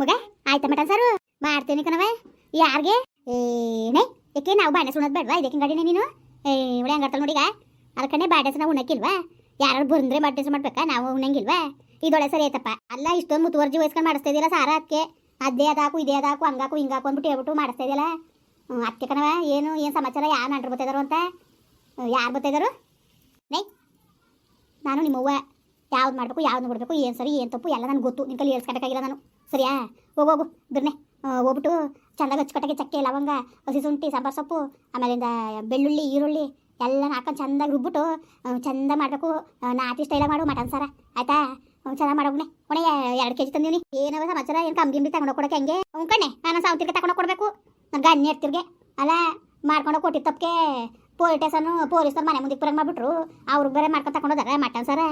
ಮಗ, ಆಯ್ತಾ ಮಟನ್ ಸಾರು? ಮಾಡ್ತೀನಿ ಕಣವ ಯಾರಿಗೆ? ಏನೇ ಏಕೆ ನಾವು ಬಾಂಡೆ ಸುಣದ್ ಬೇಡವಾ? ಇದಕ್ಕೆ ಗಾಡಿನೇ ನೀನು? ಏ ಇವಳೆ ಹಂಗಾರ್ತಲ್ಲ ನೋಡಿಗ ಅದಕ್ಕನೆ ಬಾಂಡೆ ನಾವು ಉಣ್ಣಕ್ಕಿಲ್ವಾ ಯಾರು ಬಂದ್ರೆ ಬಾಂಡೆ ಮಾಡ್ಬೇಕಾ? ನಾವು ಉಣ್ಣಂಗಿಲ್ವಾ ಇದೊಳೆ ಸರಿ ಐತಪ್ಪ ಅಲ್ಲ, ಇಷ್ಟೊಂದು ಮುತುವರ್ಜಿ ವಹಿಸ್ಕೊಂಡು ಮಾಡಿಸ್ತಾ ಇದೀರ ಸಾರ ಅದಕ್ಕೆ ಅದೇ ಅದಾಕು, ಇದೇ ಅದಾಕು, ಹಂಗಾಕು, ಹಿಂಗಾಕು ಅಂದ್ಬಿಟ್ಟು ಹೇಳ್ಬಿಟ್ಟು ಮಾಡಿಸ್ತಾ ಇದೆಯಲ್ಲ. ಅದಕ್ಕೆ ಕಣವ ಏನು ಏನು ಸಮಾಚಾರ? ಯಾರು ನಂಟ್ರು ಬರ್ತಿದಾರು ಅಂತ? ಯಾರು ಬರ್ತಿದಾರು ನೈ, ನಾನು ನಿಮ್ಮವ್ವ. ಯಾವ್ದು ಮಾಡಬೇಕು, ಯಾವ್ದು ಬಿಡಬೇಕು ಏನು ಸರಿ, ಏನು ತಪ್ಪು, ಎಲ್ಲ ನನಗೆ ಗೊತ್ತು. ನಿನ್ನ ಕೈಲಿ ನಾನು. ಸರಿಯಾ? ಹೋಗು ಹೋಗು, ಬಿರ್ನೆ. ಹೋಗ್ಬಿಟ್ಟು ಚೆಂದಾಗಿ ಕಟ್ಟಕ್ಕೆ ಚಕ್ಕೆ, ಲವಂಗ, ಹಸಿ ಶುಂಠಿ, ಸಾಂಬಾರು ಸೊಪ್ಪು, ಆಮೇಲಿಂದ ಬೆಳ್ಳುಳ್ಳಿ, ಈರುಳ್ಳಿ ಎಲ್ಲ ಹಾಕೊಂಡು ಚೆಂದಾಗಿ ರುಬ್ಬಿಟ್ಟು ಚೆಂದ ಮಾಡಬೇಕು. ನಾಟಿ ಸ್ಟೈಲಾಗಿ ಮಾಡು ಮಟನ್ ಸಾರ. ಆಯ್ತಾ? ಚೆನ್ನಾಗಿ ಮಾಡೋಗ್ನೆ ಒಣೆ, ಎರಡು ಕೆ ಜಿ ತಂದೀನಿ ಏನವ ಸಮಾಚಾರ? ಏನು ಕಮ್ಮಿ ಗಿಂಬಿ ತಗೊಂಡು ಕೊಡಕ್ಕೆ ಹೆಂಗೆ? ಕಣ್ಣೆ, ನಾನು ಸಾವಂತಿರ್ಗೆ ತಗೊಂಡು ಕೊಡಬೇಕು. ನನ್ನ ಗಣ್ಯ ಇರ್ತಿರ್ಗೆ ಅಲ್ಲ, ಮಾಡ್ಕೊಂಡು ಕೊಟ್ಟಿದ್ದ ತಪ್ಪಿಗೆ ಪೊಲೀಸ್ ಸ್ಟೇಷನು ಪೊಲೀಸ್ನವ್ರು ಮನೆ ಮುಂದೆ ಪುರಂಗ್ ಮಾಡಿಬಿಟ್ರು. ಅವ್ರು ಬೇರೆ ಮಾಡ್ಕೊಂಡು ತಗೊಂಡೋದಾರ ಮಟನ್ ಸಾರ.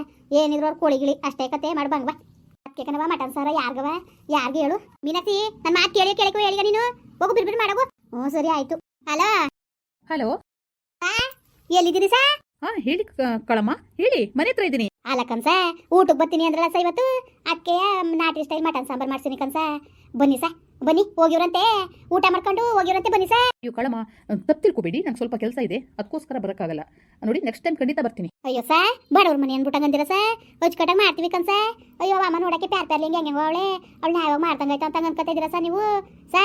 ಏನಿದ್ರು ಅವ್ರು ಕೋಳಿ ಗಿಳಿ, ಅಷ್ಟೇ ಕತೆ ಮಾಡಿ ಬಂಗ್ವಾ ಅದಕ್ಕೆ ಕಣವ ಮಟನ್ ಸಾರ ಯಾರ್ಗವ ಯಾರ್ಗೆ ಹೇಳು? ಮೀನಾಕ್ಷಿ ನನ್ನ ಮಾತು ಕೇಳಿ ಕೇಳಿಕೋ ಹೇಳಿಗ ನೀನು? ಹೋಗು ಬಿರ್ ಬಿರ್ ಮಾಡಗು. ಹ್ಞೂ ಸರಿ ಆಯ್ತು. ಹಲೋ? ಹಲೋ ಎಲ್ಲಿದ್ದೀರಿ ಸಾ? ಹಾ ಹೇಳಿ ಕಳಮ್ಮ ಹೇಳಿ ಮನೆ ಹತ್ರ ಇದ್ದೀನಿ. ಅಲ್ಲ ಕನ್ಸ ಊಟಕ್ಕೆ ಬರ್ತೀನಿ ಅಂದ್ರಲ್ಲ ಸ ಇವತ್ತು? ಅದಕ್ಕೆ ನಾಟಿ ಸ್ಟೈಲ್ ಮಟನ್ ಸಾಂಬಾರ್ ಮಾಡ್ತೀನಿ ಕನ್ಸ ಬನ್ನಿ ಸಾ ಬನ್ನಿ ಹೋಗಿರಂತೆ ಊಟ ಮಾಡ್ಕೊಂಡು ಹೋಗಿರಂತೆ ಬನ್ನಿ ಸಾ. ಅಯ್ಯೋ ಕಳಮ್ಮ ತಪ್ಪು ತಿಳ್ಕೊಬೇಡಿ ನಂಗೆ ಸ್ವಲ್ಪ ಕೆಲಸ ಇದೆ ಅದಕ್ಕೋಸ್ಕರ ಬರೋಕ್ಕಾಗಲ್ಲ. ನೋಡಿ ನೆಕ್ಸ್ಟ್ ಟೈಮ್ ಖಂಡಿತ ಬರ್ತೀನಿ. ಅಯ್ಯೋ ಸಾ ಬಡವ್ರ ಮನೆ ಅಂದ್ಬಿಟ್ಟಂಗಂದಿರ ಸಾ? ಅಚ್ಚುಕಟ್ಟಾಗಿ ಮಾಡ್ತೀವಿ ಕನ್ಸ ಅಯ್ಯೋ ಅಮ್ಮ ನೋಡಕ್ಕೆ ಪ್ಯಾರ್ ಪ್ಯಾರ್ಲಿ ಹೆಂಗೆ ಅವಳೆ. ಅವಳು ಯಾವಾಗ ಮಾಡ್ದಂಗಾಯ್ತು ಅಂತ ಅನ್ಕೋತಿದ್ದೀರ ಸಾ ನೀವು? ಸಾ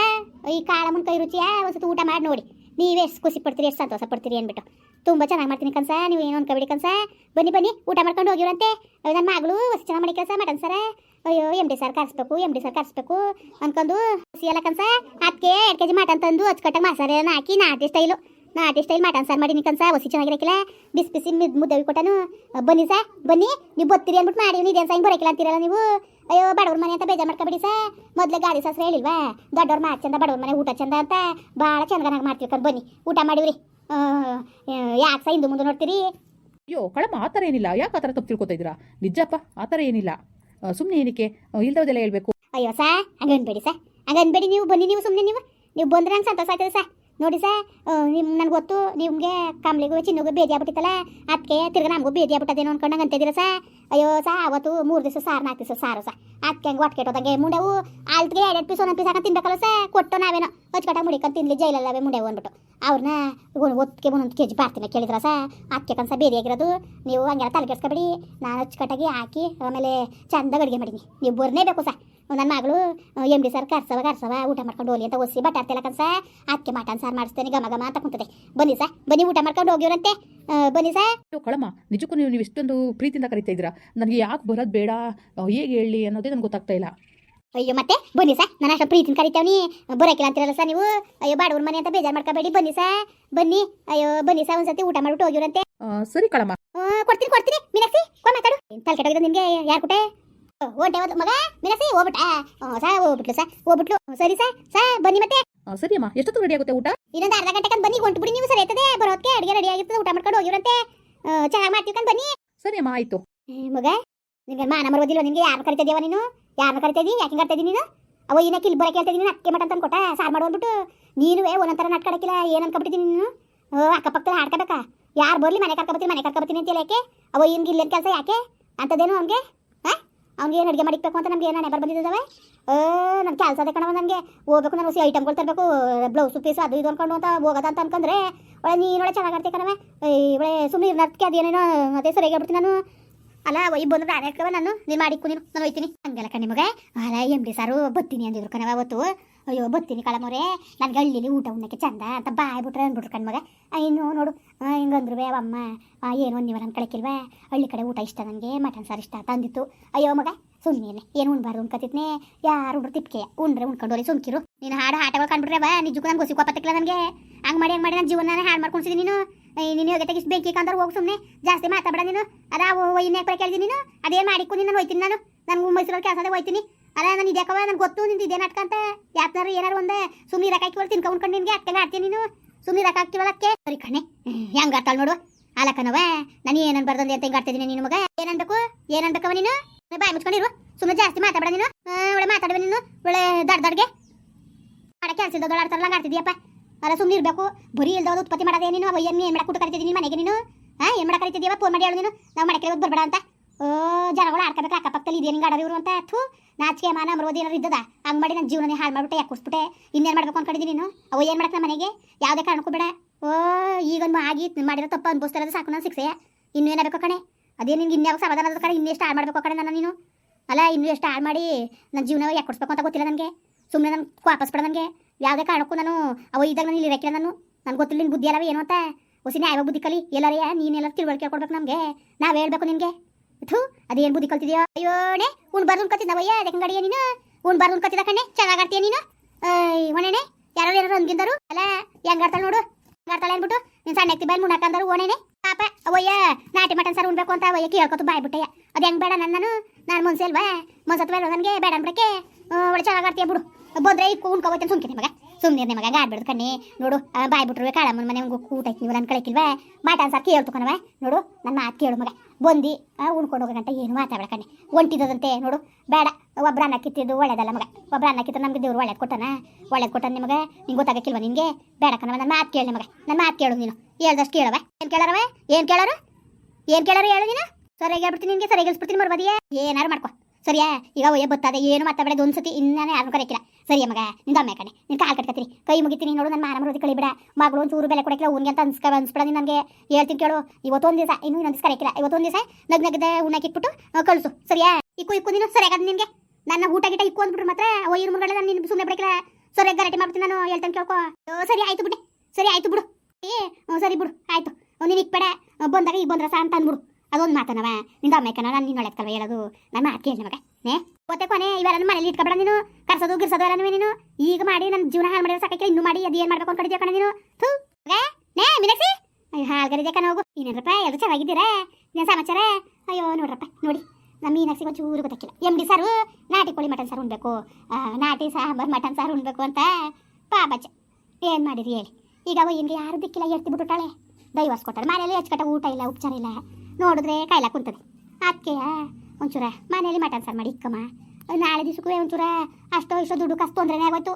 ಈ ಕಾಳಮ್ಮನ ಮುನ್ ಕೈ ರುಚಿಯ? ಒಂದ್ಸತಿ ಊಟ ಮಾಡಿ ನೋಡಿ. ನೀವೇ ಎಷ್ಟು ಖುಷಿ ಪಡ್ತೀರಿ, ಎಷ್ಟು ಸಂತೋಷ ಪಡ್ತೀರಿ ಅಂದ್ಬಿಟ್ಟು. ತುಂಬ ಚೆನ್ನಾಗಿ ಮಾಡ್ತೀನಿ ಕನ್ಸ, ನೀವು ಏನು ಅನ್ಕೊಬೇಡಿ ಕನ್ಸ. ಬನ್ನಿ ಬನ್ನಿ, ಊಟ ಮಾಡ್ಕೊಂಡು ಹೋಗಿರಂತೆ ನನ್ನ ಮಗಳು ಹೊಸ ಚೆನ್ನಾಗಿ ಮಾಡಿ ಕೆಲಸ ಮಾಡೋಣ ಸರ. ಅಯ್ಯೋ ಎಂ ಡಿ ಸರ್ ಕರ್ಸ್ಬೇಕು ಎಂ ಡಿ ಸಾರ್ ಕರ್ಸ್ಬೇಕು ಅನ್ಕೊಂಡು ಸಿಯಲ್ಲ ಕನ್ಸ. ಅದಕ್ಕೆ ಎರಡು ಕೆ ಜಿ ಮಟನ್ ತಂದು ಅಚ್ಚುಕಟ್ಟಾಗಿ ಮಸಾಲೆ ಹಾಕಿ ನಾಟಿ ಸ್ಟೈಲು ನಾಟಿ ಸ್ಟೈಲ್ ಮಟನ್ ಸರ್ ಮಾಡೀನಿ ಕನ್ಸ ಹೊಸಿ ಚೆನ್ನಾಗಿರಕ್ಕಿಲ್ಲ ಬಿಸಿ ಬಿಸಿ ಮಿದ್ ಮುದ್ದೆ ಕೊಟ್ಟನು. ಬನ್ನಿ ಸಾ ಬನ್ನಿ, ನೀವು ಬತ್ತೀರಿ ಅಂದ್ಬಿಟ್ಟು ಮಾಡಿ ಇದೇನು ಸೈನ್ ಬರೋಕ್ಕಿಲ್ಲ ಅಂತೀರಲ್ಲ ನೀವು. ಅಯ್ಯೋ ಬಡವ್ರ ಮನೆ ಅಂತ ಬೇಜಾರು ಮಾಡ್ಕೊಬೇಡಿ ಸಾ. ಮೊದಲೇ ಗಾಡಿ ಸಾಸ್ರ ಹೇಳಿಲ್ವಾ? ದೊಡ್ಡವ್ರ ಮಾತು ಚಂದ ಬಡವ್ರ ಮನೆ ಊಟ ಚಂದ ಅಂತ. ಭಾಳ ಚೆನ್ನಾಗಿ ಮಾಡ್ತೀವಿ ಕರ್ ಬನ್ನಿ. ಊಟ ಮಾಡಿವ್ರಿ. ಯಾಕೆ ಸಹ ಹಿಂದೆ ಮುಂದೆ ನೋಡ್ತೀರಿ? ಅಯ್ಯೋ ಕಳಮ್ಮ ಆ ಥರ ಏನಿಲ್ಲ. ಯಾಕೆ ಆ ಥರ ತಪ್ಪು ತಿಳ್ಕೊತಾ ಇದ್ದೀರಾ? ನಿಜಪ್ಪ ಆ ಥರ ಏನಿಲ್ಲ. ಸುಮ್ಮನೆ ಏನಕ್ಕೆ? ಇಲ್ದೋದೆಲ್ಲ ಹೇಳ್ಬೇಕು. ಅಯ್ಯೋ ಸಾ ಹಂಗೆ ಅನ್ಬೇಡಿ ಸಾ. ಹಂಗೆ ಅನ್ಬೇಡಿ ನೀವು ಬನ್ನಿ ನೀವು ಸುಮ್ಮನೆ ನೀವು. ನೀವು ಬಂದ್ರೆ ನಂಗೆ ಸಂತೋಷ ಆಯ್ತದೆ ಸಾ. ನೋಡಿ ಸಾ ನಿಮ್ಮ ನನಗೆ ಗೊತ್ತು ನಿಮಗೆ ಕಮ್ಲಿಗೂ ಚಿನ್ನಗೂ ಬೇದಿ ಆಗ್ಬಿಟ್ಟಿತ್ತಲ್ಲ. ಅದಕ್ಕೆ ತಿರ್ಗಿ ನಮಗೂ ಬೇದಿ ಆಗ್ಬಿಟ್ಟದೇನೋ ಅನ್ಕೊಂಡಂಗೆ ಅಂತಿದ್ದೀರಾ ಸಾ. ಅಯ್ಯೋ, ಸಾ, ಅವತ್ತು ಮೂರು ದಿವಸ ಸಾರು ನಾಲ್ಕು ದಿವಸ ಸಾರು ಸಾ. ಅದಕ್ಕೆ ಹಂಗೆ ಹೊಟ್ಟೆ ಕೆಟ್ಟೋದಂಗೆ ಮುಂಡೆವು? ಆಲ್ತಿಗೆ ಎರಡು ಪೀಸ್ ಒಂದೊಂದು ಪೀಸ್ ಹಾಕೊಂಡು ತಿನ್ಬೇಕಲ್ಲ ಸಾ, ಕೊಟ್ಟು ನಾವೇನೋ. ಹೊಚ್ಕಟ್ಟ ಮುಡಿಕೊಂಡು ತಿನ್ಲಿ, ಜೈಲಲ್ಲವೇ ಮುಂಡೆವು ಅಂದ್ಬಿಟ್ಟು. ಅವ್ರನ್ನ ಒತ್ತಿಗೆ ಒಂದೊಂದು ಕೆ ಜಿ ಪಾರ್ತಿನ ಕೇಳಿದ್ರ ಸಾ? ಅದಕ್ಕೆ ಕನ್ಸ ಬೇರೆ ಆಗಿರೋದು. ನೀವು ಹಂಗೆಲ್ಲ ತಲೆ ಕೆಡ್ಸ್ಕೊಬೇಡಿ. ನಾನು ಅಚ್ಚುಕಟ್ಟಾಗಿ ಹಾಕಿ ಆಮೇಲೆ ಚಂದ ಅಡುಗೆ ಮಾಡೀನಿ. ನೀವು ಬರ್ನೇಬೇಕು ಸಾ. ನನ್ನ ಮಗಳು ಎಂ ಡಿ ಸರ್ ಕರ್ಸವ ಕರ್ಸವ ಊಟ ಮಾಡ್ಕೊಂಡು ಹೋಗಲಿ ಅಂತ ಒಸಿ ಬಟ್ ಕನ್ಸ ಅದಕ್ಕೆ ಮಟನ್ ಸಾರು ಮಾಡಿಸ್ತೇನೆ ಗಮ ಗಮ ಅಂತ ಕುಂತದೆ. ಬನ್ನಿ ಸಾ ಬನ್ನಿ ಊಟ ಮಾಡ್ಕೊಂಡು ಹೋಗಿವ್ರಂತೆ ಆ, ಬನ್ನಿ ಸಾ. ಕಳಮ್ಮ ನಿಜಕ್ಕೂ ನೀವು ನೀವು ಇಷ್ಟೊಂದು ಪ್ರೀತಿಯಿಂದ ಕರಿತಾ ಇದ್ದೀರಾ? ನನಗೆ ಯಾಕೆ ಬರೋದು ಬೇಡ ಹೇಗೆ ಹೇಳಿ ಅನ್ನೋದೇ ನನಗೆ ಗೊತ್ತಾಗ್ತಾ ಇಲ್ಲ. ಅಯ್ಯೋ ಮತ್ತೆ ಬನ್ನಿ ಸಾ ನಾನು ಅಷ್ಟು ಪ್ರೀತಿನ ಕರಿತೇವನಿ ಬರೋಕಿಲ್ಲ ಅಂತಿರಲ್ಲ ಸರ್ ನೀವು? ಅಯ್ಯೋ ಬಾಡವ್ರ ಮನೆ ಅಂತ ಬೇಜಾರು ಮಾಡ್ಕೋಬೇಡಿ ಬನ್ನಿ ಸಾ. ಬನ್ನಿ ಅಯ್ಯೋ ಬನ್ನಿ ಸಾ ಒಂದ್ಸತಿ ಊಟ ಮಾಡ್ಬಿಟ್ಟು ಹೋಗಿವ್ರಂತೆ ಆ, ಸರಿ ಕಳಮ್ಮ. ಕೊಡ್ತೀನಿ ಕೊಡ್ತೀನಿ ಮೀನಾಕ್ಷಿ ಕೊ ಮಾತಾಡು ತಲೆ ಕೆಟ್ಟೋಗಿದೆ ನಿಮಗೆ ಯಾರು ಕೊಟ್ಟೆ ಓಟೆ ಹೋದ್ ಮಗ ಮೀನಾಕ್ಷಿ ಹೋಗ್ಬಿಟ್ಟ. ಸಾ ಹೋಗ್ಬಿಟ್ಲು ಸಾ ಹೋಗ್ಬಿಟ್ಲು. ಸರಿ ಸಾ ಸಾ ಬನ್ನಿ ಮತ್ತೆ. ಸರಿ ಅಮ್ಮ ಎಷ್ಟೊತ್ತು ರೆಡಿ ಆಗುತ್ತೆ ಊಟ? ಇನ್ನೊಂದು ಅರ್ಧ ಗಂಟೆ ಬನ್ನಿ ಹೊಂಟ್ಬಿಡಿ ನೀವು ಸರಿ ಆಯ್ತದೆ? ಬರೋದಕ್ಕೆ ಅಡುಗೆ ರೆಡಿ ಆಗಿರ್ತದೆ ಊಟ ಮಾಡ್ಕೊಂಡು ಹೋಗಿರಂತೆ ಚೆನ್ನಾಗಿ ಮಾಡ್ತೀವಿ ಕಂಡು ಬನ್ನಿ. ಸರಿ ಅಮ್ಮ ಆಯಿತು. ಮಗ ಮಾನ ಮರೋದಿಲ್ಲ ನೀನು? ಯಾರನ್ನ ಯಾಕೆ ನೀನು? ಅವ ಏನಕ್ಕೆ ಇಲ್ಲಿ ಬರೋಕೆ ಹೇಳ್ತಿದ್ದೀನಿ ಅಕ್ಕೆ ಮಟ ಅಂತ ಕೊಟ್ಟ ಸಾರು ಮಾಡಿ ಹೋಗ್ಬಿಟ್ಟು ನೀನು ಒಂದೊಂಥರ ನಾಟ್ಕಡಕ್ಕಿಲ್ಲ ಏನು ಅನ್ಕೊಬಿಟ್ಟಿದ್ದೀನಿ ನೀನು? ಅಕ್ಕಪಕ್ಕದಲ್ಲಿ ಹಾಡ್ಕೋಬೇಕಾ? ಯಾರು ಬರಲಿ ಮನೆ ಕರ್ಕೊಬತ್ತೀನಿ ಮನೆ ಕರ್ಕೊಬತ್ತೀನಿ ಅಂತ ಯಾಕೆ? ಅವ ಹಿಂಗೆ ಇಲ್ಲೇನು ಕೆಲಸ ಯಾಕೆ? ಅಂಥದ್ದೇನು ಅವ್ನಿಗೆ? ಅವ್ನಿಗೆ ಏನು ಅಡುಗೆ ಮಾಡಿಕ್ಬೇಕು ಅಂತ ನಮಗೆ ಏನೋ ನೆಬರ್ ಬಂದಿದ್ದಾವೆ ನನ್ನ ಕೆಲಸ ಅದೇ ಕಣವ ನನಗೆ ಹೋಗ್ಬೇಕು ನಾನು ಹೊಸ ಐಟಮ್ಗಳು ತರಬೇಕು ಬ್ಲೌಸ್ ಪೀಸ್ ಅದು ಇದು ಅಂದ್ಕೊಂಡು ಅಂತ ಹೋಗೋದ ಅಂತ ಅನ್ಕೊಂಡ್ರೆ ಒಳ್ಳೆ ನೀನೊಳೆ ಚೆನ್ನಾಗಿ ಆಡ್ತಿ ಕಣವೆ ಒಳ್ಳೆ ಸುಮ್ಮನೆ ನರ್ಕೆ ಅದೇನೇನೋ ಅದೇ ಸರಿ ಹೇಳ್ಬಿಡ್ತೀನಿ ನಾನು. ಅಲ್ಲ ಒಯ್ ಬಂದ್ರೆ ನಾನು ಯಾಕವ ನಾನು. ನೀನು ಮಾಡಿಕ್ಕು ನೀನು ನಾನು ಹೋಯ್ತೀನಿ. ಹಂಗಲ್ಲ ಕಣೆ ಮಗ. ಅಲ್ಲ, ಎಂ ಡಿ ಸಾರು ಬತ್ತೀನಿ ಅಂದಿದ್ರು ಕಣವ ಅವತ್ತು. ಅಯ್ಯೋ ಬತ್ತೀನಿ ಕಳಮೋರೆ. ನನಗೆ ಗಳ್ಳಿಲಿ ಊಟ ಉಣ್ಣಕ್ಕೆ ಚಂದ ಅಂತ ಬಾಯ್ ಬಿಟ್ರೆ ಅಂದ್ಬಿಟ್ರು ಕಣ್ಮಗ. ಇನ್ನು ನೋಡು. ಹಿಂಗಂದ್ರು ಅಮ್ಮ. ಆ, ಏನು ಒಂದು ನನ್ನ ಕಳಕಿಲ್ವಾ? ಹಳ್ಳಿ ಕಡೆ ಊಟ ಇಷ್ಟ ನನಗೆ ಮಟನ್ ಸಾರು ಇಷ್ಟ ತಂದಿತ್ತು ಅಯ್ಯೋ ಮಗ ಸುಮ್ಮನೆ ಏನು ಉಣ್ಬಾರ್ದು ಉಣ್ಕತಿದ್ನೆ ಯಾರು ಉಂಡ್ರು ತಿಪ್ಕೆ? ಉಂಡ್ರೆ ಉಣ್ಕೊಂಡು ಹೋಗಿ ಸುಮ್ಕಿರು. ನೀನು ಹಾಡು ಹಾಟಗಳು ಕಂಡ್ಬಿಟ್ರೆ ಬಾ ನಿಜಕ್ಕೂ ನಂಗೆ ಗೊಸಿ ಕೋಪತ್ತಿಲ್ಲ ನನಗೆ. ಹಂಗೆ ಮಾಡಿ ಹಂಗೆ ಮಾಡಿ ನನ್ನ ಜೀವನ ಹಾಡು ಮಾಡ್ಕೊಂಡಿದ್ದೀನಿ ನೀನು. ನೀನು ಹೋಗಿ ತೆಗಿಸ್ ಬೆಂಕಿ ಕಂದ್ರೆ ಹೋಗಿ ಸುಮ್ಮನೆ ಜಾಸ್ತಿ ಮಾತಾಡ ನೀನು. ಅದ ಇನ್ನೇ ಕಡೆ ಕೇಳಿದ್ದೀನಿ ನೀನು? ಅದೇನು ಮಾಡಿಕ್ಕು ನೀನು ಹೋಯ್ತೀನಿ ನಾನು. ನಾನು ಮೈಸೂರಲ್ಲಿ ಕೆಲಸ ಹೋಯ್ತೀನಿ. ಅಲ್ಲ, ನಾನು ಇದ್ಯಾಕವ ನನಗೆ ಗೊತ್ತು, ನಿಂದು ಇದೇ ನಾಟಕ ಅಂತ. ಯಾಕಂದ್ರೆ ಏನಾರು ಒಂದೇ. ಸುಮ್ಮನೆ ಇರಕಾಕಿ ತಿನ್ಕೊಂಡು ಉಣ್ಕೊಂಡು ನಿನಗೆ ಅಕ್ಕ ಆಡ್ತೀನಿ ನೀನು. ಸುಮ್ಮನೆ ಇರಕಾಕ್ತಿವಲ್ಲ ಅಕ್ಕೆ ಸರಿ ಕಣೆ. ಹೆಂಗೆ ಆಡ್ತಾಳೆ ನೋಡು. ಅಲಕ್ಕನವ ನಾನು ಏನನ್ ಬರ್ದಂದೆ ಅಂತ ಹಿಂಗೆ ಆಡ್ತಿದ್ದೀನಿ ನಿನ್ನ ಮಗ? ಏನನ್ಬೇಕು ಏನನ್ಬೇಕವ ನೀನು? ಬಾಯಿ ಮುಚ್ಕೊಂಡಿರುವ ಸುಮ್ಮನೆ ಜಾಸ್ತಿ ಮಾತಾಡ ನೀನು. ಒಳ್ಳೆ ಮಾತಾಡುವ ನೀನು. ಒಳ್ಳೆ ದಡ್ ದಡ್ಗೆ. ಮಾಡ ಕೆಲಸ ಆಡ್ತಾರಲ್ಲ ಆಡ್ತಿದ್ಯಪ್ಪ. ಅಲ್ಲ ಸುಮ್ಮನೆ ಇರಬೇಕು. ಬರೀ ಇಲ್ದೋದು ಉತ್ಪತ್ತಿ ಮಾಡೋದೇ ನೀನು. ಏನು ಮಾಡಕ್ಕೆ ಊಟ ಕರಿತಿದ್ದೀನಿ ಮನೆಗೆ ನೀನು? ಹಾಂ, ಏನು ಮಾಡಕ್ಕೆ ಕರಿತಿದ್ಯವ ಫೋನ್ ಮಾಡಿ ಹೇಳು ನೀನು. ನಾವು ಮಾಡಕ್ಕೆ ಬರ್ಬೇಡ ಅಂತ. ಜನಗಳು ಆಡ್ಕೋಬೇಕು ಅಕ್ಕಪಕ್ಕದಲ್ಲಿ ಇದೇನು ಗಾಡೋರು ಇವರು ಅಂತ? ಥೂ, ನಾಚಿಕೆ, ಮಾನ ಮರೋದು ಏನಾರು ಇದ್ದದ? ಹಂಗ್ ಮಾಡಿ ನನ್ನ ಜೀವನನೇ ಹಾಳು ಮಾಡ್ಬಿಟ್ಟೆ, ಯಾಕೆ ಕುಸ್ಬಿಟ್ಟೆ ಇನ್ನೇನು ಮಾಡ್ಬೇಕು ಅನ್ಕೊಂಡಿದ್ದೀನಿ ನೀನು? ಅವು ಏನು ನಮ್ಮ ಮನೆಗೆ? ಯಾವುದೇ ಕಾರಣಕ್ಕೂ ಬೇಡ. ಓ ಈಗ ಆಗಿ ಮಾಡಿರೋ ತಪ್ಪ ಅನ್ಭವಿಸ್ತಿರೋದು ಸಾಕು ನಾನು ಸಿಕ್ಸೆ ಇನ್ನೇನು ಏನಾಗಬೇಕು ಕಣೆ? ಅದೇ ನಿನ್ಗೆ ಇನ್ಯಾವ ಸಮಾಧಾನ ಕಡೆ ಇನ್ನೆಷ್ಟು ಹಾಳು ಮಾಡ್ಬೇಕು ಕಣೆ ನನ್ನ ನೀನು? ಅಲ್ಲ, ಇನ್ನೂ ಎಷ್ಟು ಹಾಳು ಮಾಡಿ ನನ್ನ ಜೀವನ ಯಾಕೆ ಕೊಡಿಸ್ಬೇಕು ಅಂತ ಗೊತ್ತಿಲ್ಲ ನನಗೆ? ಸುಮ್ಮನೆ ನಾನು ವಾಪಸ್ ಬಿಡ ನನಗೆ. ಯಾವುದೇ ಕಾರಣಕ್ಕೂ ನಾನು ಅವ ಇದ್ದಾಗ ನಾನು ಇಲ್ಲಿ ನಾನು. ನನಗೆ ಗೊತ್ತಿಲ್ಲ ನಿನ್ನ ಬುದ್ಧಿ ಅಲ್ಲವೇ ಏನು ಅಂತ? ಹೊಸಿ ನ್ಯಾಯ ಬುದ್ಧಿ ಕಲಿ. ಎಲ್ಲರೇ, ನೀನೆಲ್ಲ ತಿಳುವಳಿಕೆ ಕೊಡ್ಬೇಕು ನಮಗೆ. ನಾವು ಹೇಳ್ಬೇಕು ನಿನಗೆ. ಥೂ, ಅದೇನು ಬುದ್ಧಿ ಕಲ್ತಿದ್ಯಾ? ಅಯ್ಯೋಣೆ ಉಣ್ ಬರ್ದು ಉಣ್ಕತ್ತಿದ್ದವಯ್ಯ ಅದಕ್ಕೆ ಗಡಿಯ ನೀನು? ಉಣ್ ಬರ್ದು ಕತ್ತಿದ ಕಣ್ಣೆ, ಚೆನ್ನಾಗಿ ಆಡ್ತೀಯ ನೀನು? ಹೊಣೆನೆ ಯಾರು ಯಾರು ಅಂದಿಂದರು ಅಲ್ಲ, ಹೆಂಗ್ ಆಡ್ತಾಳೆ ನೋಡು? ಆಡ್ತಾಳೆ ಅಂದ್ಬಿಟ್ಟು, ನೀನು ಸಣ್ಣ ಎಕ್ತಿ ಬಾಯಿ ಮುನಕಂದರು ಒಣೆಣೆ ಪಾಪ ಅವಯ್ಯ ನಾಟಿ ಮಟನ್ ಸರ್ ಉಣ್ಬೇಕು ಅಂತ ಅವಯ್ಯ ಕೇಳ್ಕೊತು ಬಾಯ್ಬಿಟ್ಟಯ್ಯ ಅದು ಹೆಂಗ್ ಬೇಡ ನನ್ನ ನಾನು? ನಾನು ಮುನ್ಸೆ ಅಲ್ವಾ ಬೇಡ ನನಗೆ, ಬೇಡ ಅನ್ಬಿಡಕ್ಕೆ ಒಳ್ಳೆ ಚೆನ್ನಾಗಿ ಆಡ್ತೀಯ ಬಿಡು. ಬಂದ್ರೆ ಈಗ ಉಣ್ಕೋಬೋಯ್ತು ಸುಮ್ಕಿನಿ ಮಗ. ಸುಮ್ಮನೆ ಮಗ ಆಡ್ಬಿಡ್ದು ಕಣ್ಣಿ. ನೋಡು ಬಾಯ್ ಬಿಟ್ರು ಕಾಳಮ್ಮನ ಮನೆ, ಹಂಗೆ ಕೂತ ನೀವು ನನ್ನ ಕಳಕಿಲ್ವಾ ಮಾಟನ್ ಸಾರ್, ಕೇಳ್ತು ಕಣವ ನೋಡು ನನ್ನ ಮಾತು ಕೇಳು ಮಗ. ಬಂದು ಉಣ್ಕೊಂಡು ಹೋಗಂಟ ಏನು ಮಾತಾಡ ಕಣ್ಣೆ. ಒಂಟಿದಂತೆ ನೋಡು. ಬೇಡ ಒಬ್ಬರ ಅನ್ನ ಕಿತ್ತಿದ್ದು ಒಳ್ಳೇದಲ್ಲ ಮಗ. ಒಬ್ಬರ ಅನ್ನ ಕಿತ್ತ ನಮ್ಗೆ ದೇವ್ರು ಒಳ್ಳೇದು ಕೊಟ್ಟನ? ಒಳ್ಳೇದು ಕೊಟ್ಟಾನ ನಿಮಗೆ? ನಿಂಗೆ ಗೊತ್ತಾಗಕ್ಕಿಲ್ವ ನಿನಗೆ? ಬೇಡ ಕಣವ ನನ್ನ ಮಾತು ಕೇಳಿ ಮಗ. ನನ್ನ ಮಾತು ಕೇಳು ನೀನು. ಹೇಳ್ದಷ್ಟು ಕೇಳವ ಏನು ಕೇಳಾರವ ಏನು ಕೇಳೋರು? ಏನು ಕೇಳೋರು ಹೇಳು ನೀನು? ಸರಿಯಾಗಿ ಹೇಳ್ಬಿಡ್ತೀನಿ ನಿನಗೆ, ಸರಿಯಾಗಿ ಹೇಳ್ಬಿಡ್ತೀನಿ ಮರ್ಬದಿಯೇ. ಏನಾರು ಮಾಡ್ಕೊ. ಸರಿಯಾ? ಈಗ ಒಯ್ಯ ಬತ್ತದೆ. ಏನು ಮಾತಾಡೋದು ಒಂದ್ಸತಿ ಇನ್ನೇ ಯಾರು ಕರೆಕಿಲ್ಲ ಸರಿಯ ಮಗ? ನಿಂದ ಅಮ್ಮ ಕಣೆ ನಿನ್ ಕಾಲ್ ಕಟ್ಕತ್ತೀನಿ. ಕೈ ಮುಗಿತೀನಿ. ನೋಡು, ನನ್ನ ಮಾನ ಮರೋದಿ ಕಳಿಬಿಡ. ಮಗಳು ಒಂದು ಚೂರು ಬೆಲೆ ಕೊಡಕ್ಕಿಲ್ಲ. ಊನ್ಗೆ ಅಂತ ಅನ್ಸ್ಕ ಅನ್ಸ್ಬಿಡ ನೀನು ನನಗೆ. ಹೇಳ್ತೀನಿ ಕೇಳು. ಇವತ್ತೊಂದು ದಿವಸ ಇನ್ನೂ ಇನ್ನೊಂದು ದಿವಸ ಕರೆಕಿಲ್ಲ ಇವತ್ತೊಂದು ದಿವಸ ನಗ್ ನಗದ ಉಣ್ಣಕ್ಕಿಟ್ಬಿಟ್ಟು ಕಳಿಸು. ಸರಿಯಾ? ಇಕ್ಕು ಇಕ್ಕು ನೀನು. ಸರಿಯಾಗದ ನಿನಗೆ. ನನ್ನ ಊಟ ಗಿಟ ಇಕ್ಕು ಅಂದ್ಬಿಟ್ರೆ ಮಾತ್ರ ಒಯ್ಯರ್ ಮುರುಗಡೆ ನಾನು ನಿನ್ನ ಸುಮ್ಮನೆ ಬಿಡಕ್ಕಿಲ್ಲ. ಸರಿಯಾಗಿ ಗಲಾಟೆ ಮಾಡ್ತೀನಿ ನಾನು. ಹೇಳ್ತಾನೆ ಕೇಳ್ಕೊ. ಸರಿ, ಆಯ್ತು ಬಿಡಿ. ಸರಿ, ಆಯ್ತು ಬಿಡು. ಏ ಸರಿ ಬಿಡು. ಆಯ್ತು. ನೀನು ಇಕ್ಬೇಡ. ಬಂದಾಗ ಈಗ ಬಂದ್ರ ಅಂತ ಅಂದ್ಬಿಡು. ಅದೊಂದು ಮಾತನವ? ನಿಂದ ಅಮ್ಮಕ್ಕನ ನಾನು ನಿನ್ನ ಒಳ್ಳೆದಲ್ವ ಹೇಳೋದು. ನನ್ನ ಮಾತು ಕೇಳಿ ಮಗ? ನೇ? ಗೊತ್ತೆ ಕೊನೆ ಇವೆಲ್ಲ ಮನೇಲಿ ಇಟ್ಕೊಬೇಡ ನೀನು. ಕರ್ಸೋದು, ಗಿರ್ಸೋದು ಎಲ್ಲ ನೀನು. ಈಗ ಮಾಡಿ ನನ್ನ ಜೀವನ ಹಾಳು ಮಾಡಿರೋ ಸಾಕಕ್ಕೆ ಇನ್ನು ಮಾಡಿ, ಅದು ಏನು ಮಾಡ್ಬೇಕು ಅನ್ಕೊಂಡಿದ್ಯಾ ಕಣ ನೀನು? ಥೂ ನೇ ಮಿನಕ್ಸಿ ಅಯ್ಯೋ ಹಾಲ್ಗರಿದೆ ಕಣ ಹೋಗು. ಇನ್ನೇನಪ್ಪ ಎಲ್ಲರೂ ಚೆನ್ನಾಗಿದ್ದೀರಾ? ಏನು ಸಮಾಚಾರ? ಅಯ್ಯೋ, ನೋಡ್ರಪ್ಪ, ನೋಡಿ. ನಮ್ಮ ಮೀನಕ್ಸಿಗೆ ಒಂಚೂರು ಗೊತ್ತಿಲ್ಲ. ಎಂ ಡಿ ಸಾರು, ನಾಟಿ ಕೋಳಿ ಮಟನ್ ಸಾರು ಉಣ್ಬೇಕು. ನಾಟಿ ಸಾಂಬಾರು ಮಟನ್ ಸಾರು ಉಣ್ಬೇಕು ಅಂತ ಪಾಪಚ್ಚ ಏನು ಮಾಡಿರಿ ಹೇಳಿ? ಈಗ ಅವ ಹಿಂಗೆ ಯಾರು ದಿಕ್ಕಿಲ್ಲ ಎತ್ತಿ ಬಿಟ್ಟುಟಾಳೆ ದೈವಾಸ್ ಕೊಟ್ಟಾಳೆ ಮನೇಲಿ ಅಚ್ಚುಕಟ್ಟ ಊಟ ಇಲ್ಲ, ಉಪಚಾರ ಇಲ್ಲ. ನೋಡಿದ್ರೆ ಕಾಯಿಲೆ ಕುಂತದೆ. ಅದಕ್ಕೆ ಒಂಚೂರ ಮನೇಲಿ ಮಟನ್ ಸಾರು ಮಾಡಿ ಇಕ್ಕಮ್ಮ. ನಾಳೆ ದಿವಸಕ್ಕೂ ಒಂಚೂರ ಅಷ್ಟೋ ಇಷ್ಟೋ ದುಡ್ಡು ಕಷ್ಟ ಅಂದ್ರೆ ಆಗೋಯ್ತು.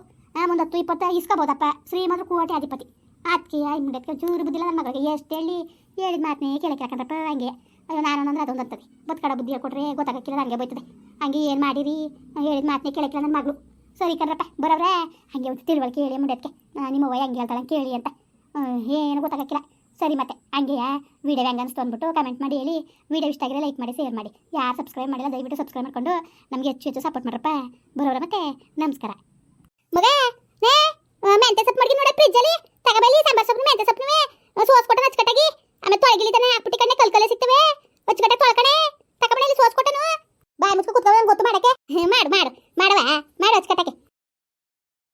ಮುಂದತ್ತು ಇಪ್ಪತ್ತು ಇಸ್ಕೋಬೋದಪ್ಪ. ಶ್ರೀಮಂತರು ಕೋಟೆ ಅಧಿಪತಿ. ಅದಕ್ಕೆ ಇಮ್ಮಿಡಕ್ಕೆ ಚೂರು ಬುದ್ಧಿಲ್ಲ ನನ್ನ ಮಗಳಿಗೆ. ಎಷ್ಟು ಹೇಳಿ, ಹೇಳಿದ ಮಾತನೇ ಕೇಳಕ್ಕೆ ಯಾಕಂದ್ರಪ್ಪ ಹಂಗೆ. ಅಯ್ಯೋ, ನಾನು ಅಂದ್ರೆ ಅದೊಂದು ಅಂತದೆ ಬದುಕಡ ಬುದ್ಧಿ ಹೇಳ್ಕೊಟ್ರೆ ಗೊತ್ತಾಗಕ್ಕಿಲ್ಲ ಹಂಗೆ ಬೈತದೆ ಹಂಗೆ ಏನು ಮಾಡಿರಿ? ಹೇಳಿದ ಮಾತನೇ ಕೇಳಕ್ಕಿಲ್ಲ ನನ್ನ ಮಗಳು. ಸರಿ ಕಣ್ರಪ್ಪ, ಬರೋವ್ರೆ. ಹಂಗೆ ಒಂದು ತಿಳುವಳಿಕೆ ಹೇಳಿ ಮುಂಡಕ್ಕೆ ನಿಮ್ಮ ವಯ ಹೆಂಗೆ ಹೇಳ್ತಾಳೆ ಕೇಳಿ ಅಂತ. ಏನು ಗೊತ್ತಾಗಕ್ಕಿಲ್ಲ. ಸರಿ ಮತ್ತೆ, ಹಂಗೆಯ? ವೀಡಿಯೋ ಹೆಂಗೆ ಅನಿಸ್ತು ಅಂದ್ಬಿಟ್ಟು ಕಮೆಂಟ್ ಮಾಡಿ ಹೇಳಿ. ವೀಡಿಯೋ ಇಷ್ಟ ಆಗಿದ್ರೆ ಲೈಕ್ ಮಾಡಿ ಶೇರ್ ಮಾಡಿ. ಯಾರು ಸಬ್ಸ್ಕ್ರೈಬ್ ಮಾಡಿಲ್ಲ, ದಯವಿಟ್ಟು ಸಬ್ಸ್ಕ್ರೈಬ್ ಮಾಡ್ಕೊಂಡು ನಮಗೆ ಹೆಚ್ಚು ಹೆಚ್ಚು ಸಪೋರ್ಟ್ ಮಾಡ್ರಪ್ಪ. ಬರೋರ ಮತ್ತೆ, ನಮಸ್ಕಾರ. ಮಗ!